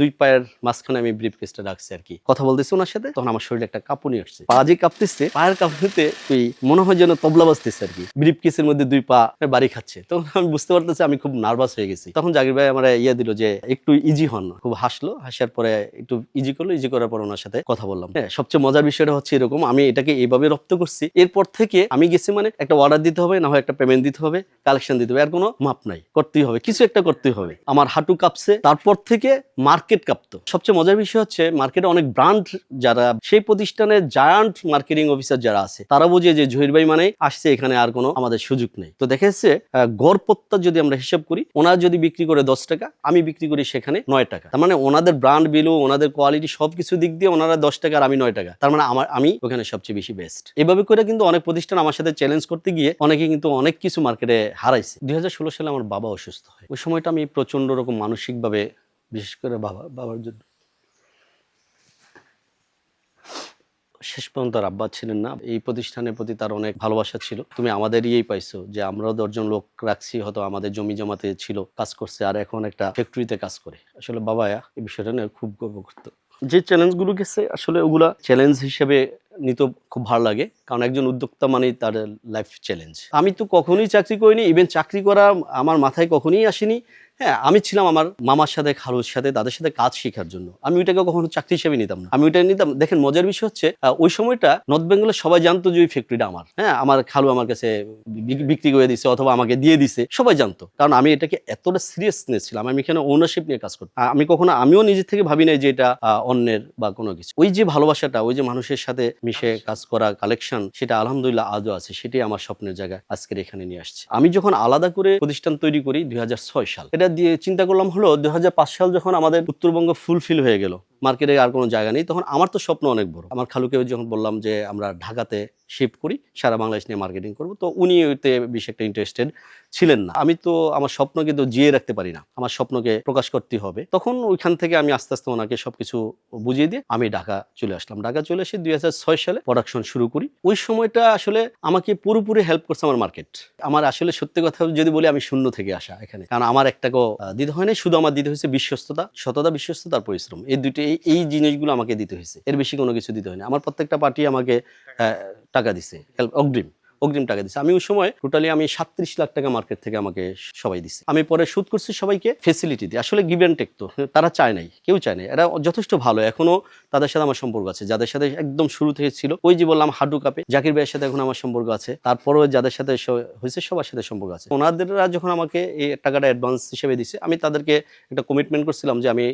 দুই পায়ের মাঝখানে আমি ব্রিফ কেসটা রাখছি আর কি। কথা বলতেছি ওনার সাথে, তখন আমার শরীরে একটা কাঁপুনি আসছে। পা যে কাঁপতেছে, পায়ের কাঁপুনিতে তুই মনে হয় যেন তবলা বাজতেছে আর কি। ব্রিফ কেসের মধ্যে দুই পা বাড়ি খাচ্ছে। তখন আমি বুঝতে পারতেছি আমি খুব নার্ভাস হয়ে গেছি। তখন জাকির ভাই আমার ইয়ে দিল যে, একটু ইজি হন খুব হাসলো, হাসার পরে একটু ইজি করল ইজি করার পর ওনার সাথে কথা বললাম। হ্যাঁ সবচেয়ে মজার বিষয়টা হচ্ছে এরকম, আমি এটাকে এইভাবে রপ্ত করছি, এরপর থেকে আমি গেছি মানে একটা অর্ডার দিতে হবে, না হয় একটা পেমেন্ট দিতে হবে কালেকশন দিতে হবে আর কোনো মাপ নাই। করতেই হবে, কিছু একটা করতেই হবে। আমার হাঁটু কাঁপছে, তারপর থেকে মার্কেট কাঁপতো। সবচেয়ে মজার বিষয় হচ্ছে মার্কেটে অনেক ব্র্যান্ড যারা সেই প্রতিষ্ঠানের জায়ান্ট মার্কেটিং অফিসার যারা আছে তারা বোঝে যে জহির ভাই মানে আসছে এখানে আর কোনো আমাদের সুযোগ নেই। তো দেখা যাচ্ছে আহ, গড় পত্তা যদি আমরা হিসাব করি ওনারা যদি বিক্রি করে দশ টাকা আমি বিক্রি করি সেখানে নয় টাকা। তার মানে ওনাদের ব্র্যান্ড বিলু ওনাদের কোয়ালিটি সবকিছু দিক দিয়ে ওনারা দশ টাকা আর আমি নয় টাকা। তার মানে আমার আমি ওখানে সবচেয়ে বেশি বেস্ট এভাবে করে কিন্তু অনেক প্রতিষ্ঠান আমার সাথে চ্যালেঞ্জ করতে গিয়ে অনেকে কিন্তু অনেক কিছু মার্কেটে হারাইছে। দুই হাজার ষোলো সালে আমার বাবা অসুস্থ হয়। ওই সময়টা আমি প্রচণ্ড রকম মানসিকভাবে বিশেষ করে বাবা, বাবার জন্য। শেষ পর্যন্ত আর আব্বা ছিলেন না। এই প্রতিষ্ঠানের প্রতি তার অনেক ভালোবাসা ছিল। তুমি আমাদের ইয়েই পাইছো যে আমরাও দশজন লোক রাখছি, হয়তো আমাদের জমি জমাতে ছিল, কাজ করছে, আর এখন একটা ফ্যাক্টরিতে কাজ করে। আসলে বাবা, এই বিষয়টা নিয়ে খুব গর্ব করতো যে চ্যালেঞ্জগুলো গেছে, আসলে ওগুলা চ্যালেঞ্জ হিসেবে নিতে খুব ভালো লাগে। কারণ একজন উদ্যোক্তা মানেই তার লাইফ চ্যালেঞ্জ আমি তো কখনোই চাকরি করিনি ইভেন চাকরি করা আমার মাথায় কখনোই আসেনি। হ্যাঁ আমি ছিলাম আমার মামার সাথে খালুর সাথে তাদের সাথে কাজ শেখার জন্য। আমি ওইটাকে কখনো চাকরি হিসেবে নিতাম না। আমি ওইটা নিতাম দেখেন মজার বিষয় হচ্ছে ওই সময়টা নর্থ বেঙ্গলে সবাই জানতো যে ওই ফ্যাক্টরিটা আমার। হ্যাঁ আমার খালু আমার কাছে বিক্রি করে দিছে অথবা আমাকে দিয়ে দিছে সবাই জানতো। কারণ আমি এটাকে এতটা সিরিয়াসনেস ছিলাম আমি এখানে ওনারশিপ নিয়ে কাজ করতাম। আমি কখনো আমিও নিজের থেকে ভাবি নাই যে এটা অন্যের বা কোনো কিছু। ওই যে ভালোবাসাটা ওই যে মানুষের সাথে মিশে কাজ করা কালেকশন সেটা আলহামদুলিল্লাহ আজও আছে সেটাই আমার স্বপ্নের জায়গায় আজকের এখানে নিয়ে আসছে। আমি যখন আলাদা করে প্রতিষ্ঠান তৈরি করি দুই হাজার ছয় সাল এটা দিয়ে চিন্তা করলাম হলো দুই সাল যখন আমাদের উত্তরবঙ্গ ফুলফিল হয়ে গেল, মার্কেটে আর কোনো জায়গা নেই, তখন আমার তো স্বপ্ন অনেক বড়। আমার খালুকে যখন বললাম যে আমরা ঢাকাতে শিফট করি, সারা বাংলাদেশ নিয়ে মার্কেটিং করব, তো উনি ওইতে বেশি একটা ইন্টারেস্টেড ছিলেন না। আমি তো আমার স্বপ্ন কিন্তু জিয়ে রাখতে পারি না, আমার স্বপ্নকে প্রকাশ করতে হবে। তখন ওইখান থেকে আমি আস্তে আস্তে ওনাকে সবকিছু বুঝিয়ে দিয়ে আমি ঢাকা চলে আসলাম। ঢাকা চলে এসে দুই হাজার ছয় সালে প্রোডাকশন শুরু করি। ওই সময়টা আসলে আমাকে পুরোপুরি হেল্প করছে আমার মার্কেট আমার আসলে সত্যি কথা যদি বলি আমি শূন্য থেকে আসা এখানে, কারণ আমার একটাকেও দিতে হয়নি শুধু আমার দিতে হয়েছে বিশ্বস্ততা, সততা বিশ্বস্ততার পরিশ্রম। এই দুটি এই এই জিনিসগুলো আমাকে দিতে হয়েছে। এর বেশি কোনো কিছু দিতে হয়নি আমার প্রত্যেকটা পার্টি আমাকে টাকা দিছে। অগ্রিম। অগ্রিম টাকা দিছে। আমি ওই সময় টোটালি আমি সাতত্রিশ লাখ টাকা মার্কেট থেকে আমাকে সবাই দিছে। আমি পরে সুদ করছি সবাইকে ফেসিলিটি দিয়ে। আসলে গিভ অ্যান্ড টেক তো। তারা চায় নাই, কেউ চায় নাই। এরা যথেষ্ট ভালো। এখনও তাদের সাথে আমার সম্পর্ক আছে। যাদের সাথে একদম শুরু থেকে ছিল, ওই যে বললাম হাডু কাপে, জাকির ভাইয়ের সাথে এখন আমার সম্পর্ক আছে। তারপরেও যাদের সাথে হয়েছে সবার সাথে সম্পর্ক আছে। ওনাদেররা যখন আমাকে এই টাকাটা অ্যাডভান্স হিসেবে দিছে, আমি তাদেরকে একটা কমিটমেন্ট করছিলাম যে আমি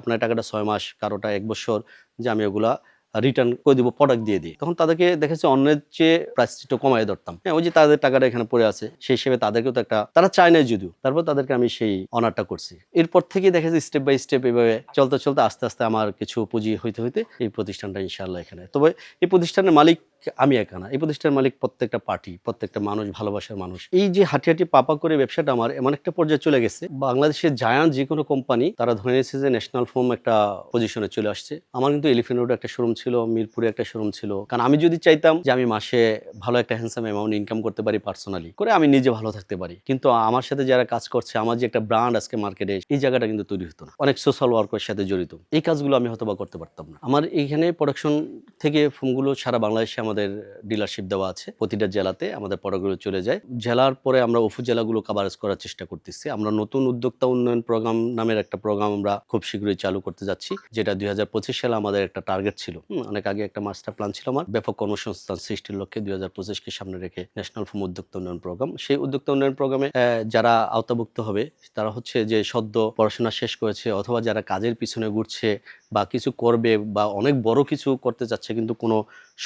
আপনার টাকাটা ছয় মাস, কারোটা এক বছর, যে আমি ওগুলা রিটার্ন করে দিব প্রোডাক্ট দিয়ে দিই। তখন তাদেরকে দেখেছি অন্যের চেয়ে প্রাইস একটু কমাই ধরতাম। হ্যাঁ ওই যে তাদের টাকাটা এখানে পড়ে আছে, সেই হিসেবে তাদেরকেও তো একটা, তারা চায় না যদিও। তারপর তাদেরকে আমি সেই অনারটা করছি। এরপর থেকে দেখেছি স্টেপ বাই স্টেপ এভাবে চলতে চলতে আস্তে আস্তে আমার কিছু পুঁজি হইতে হইতে এই প্রতিষ্ঠানটা ইনশাল্লাহ এখানে। তবে এই প্রতিষ্ঠানের মালিক আমি একা না। এই প্রতিষ্ঠানের মালিক প্রত্যেকটা পার্টি, প্রত্যেকটা মানুষ, ভালোবাসার মানুষ। এই যে হাঁটি পাপা করে ব্যবসাটা আমার এমন একটা পর্যায়ে চলে গেছে। বাংলাদেশের জায়ান্ট যে কোনো কোম্পানি, তারা ধরে নিয়েছে যে ন্যাশনাল ফোম একটা পজিশনে চলে আসছে। আমার কিন্তু এলিফেন্ট রোড একটা শোরুম ছিল, মিরপুরে একটা শোরুম ছিল। কারণ আমি যদি চাইতাম যে আমি মাসে ভালো একটা হ্যান্ডসাম অ্যামাউন্ট ইনকাম করতে পারি পার্সোনালি করে আমি নিজে ভালো থাকতে পারি। কিন্তু আমার সাথে যারা কাজ করছে, আমার যে একটা ব্র্যান্ড আজকে মার্কেটে এই জায়গাটা কিন্তু তৈরি হতো না। অনেক সোশ্যাল ওয়ার্কের সাথে জড়িত। এই কাজগুলো আমি হয়তো বা করতে পারতাম না। আমার এইখানে প্রোডাকশন থেকে ফোনগুলো সারা বাংলাদেশে আমাদের ডিলারশিপ দেওয়া আছে। প্রতিটা জেলাতে আমাদের প্রোডাক্টগুলো চলে যায়। জেলার পরে আমরা অফু জেলাগুলো কাভারেজ করার চেষ্টা করতেছি। আমরা নতুন উদ্যোক্তা উন্নয়ন প্রোগ্রাম নামের একটা প্রোগ্রাম আমরা খুব শীঘ্রই চালু করতে যাচ্ছি, যেটা দু হাজার পঁচিশ সালে আমাদের একটা টার্গেট ছিল। অনেক আগে একটা মাস্টার প্ল্যান ছিল আমার। ব্যাপক কর্মসংস্থান সৃষ্টির লক্ষ্যে দুই হাজার পঁচিশকে সামনে রেখে ন্যাশনাল ফোম উদ্যোক্তা উন্নয়ন প্রোগ্রাম সেই উদ্যোক্তা উন্নয়ন প্রোগ্রামে যারা আওতাভুক্ত হবে, তারা হচ্ছে যে সদ্য পড়াশোনা শেষ করেছে, অথবা যারা কাজের পিছনে ঘুরছে বা কিছু করবে বা অনেক বড় কিছু করতে চাচ্ছে কিন্তু কোনো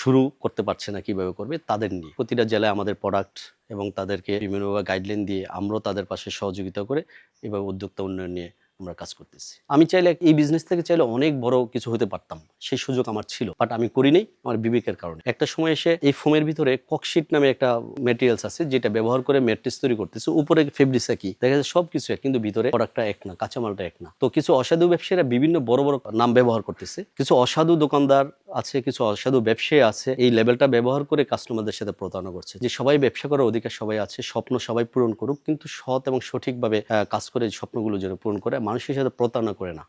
শুরু করতে পারছে না কীভাবে করবে তাদের নিয়ে। প্রতিটা জেলায় আমাদের প্রোডাক্ট এবং তাদেরকে বিভিন্নভাবে গাইডলাইন দিয়ে আমরাও তাদের পাশে সহযোগিতা করে এভাবে উদ্যোক্তা উন্নয়ন নিয়ে আমরা কাজ করতেছি। আমি চাইলে এই বিজনেস থেকে চাইলে অনেক বড় কিছু হতে পারতাম, সেই সুযোগ আমার ছিল বাট আমি করিনি আমার বিবেকের কারণে। একটা সময় এসে এই ফোমের ভিতরে ককশিট নামে একটা মেটেরিয়ালস আছে, যেটা ব্যবহার করে ম্যাট্রিক্স তৈরি করতেছে, উপরে ফেব্রিক্স একই, দেখা যাচ্ছে সব কিছু এক, কিন্তু ভিতরে প্রোডাক্টটা এক না, কাঁচামালটা এক না। তো কিছু অসাধু ব্যবসায়ীরা বিভিন্ন বড় বড় নাম ব্যবহার করতেছে, কিছু অসাধু দোকানদার আছে, কিছু অসাধু ব্যবসায়ী আছে, এই লেভেলটা ব্যবহার করে কাস্টমারদের সাথে প্রতারণা করছে। যে সবাই ব্যবসা করার অধিকার সবাই আছে, স্বপ্ন সবাই পূরণ করুক, কিন্তু সৎ এবং সঠিকভাবে কাজ করে স্বপ্নগুলো যেন পূরণ করে, মানুষের সাথে প্রতারণা করে না।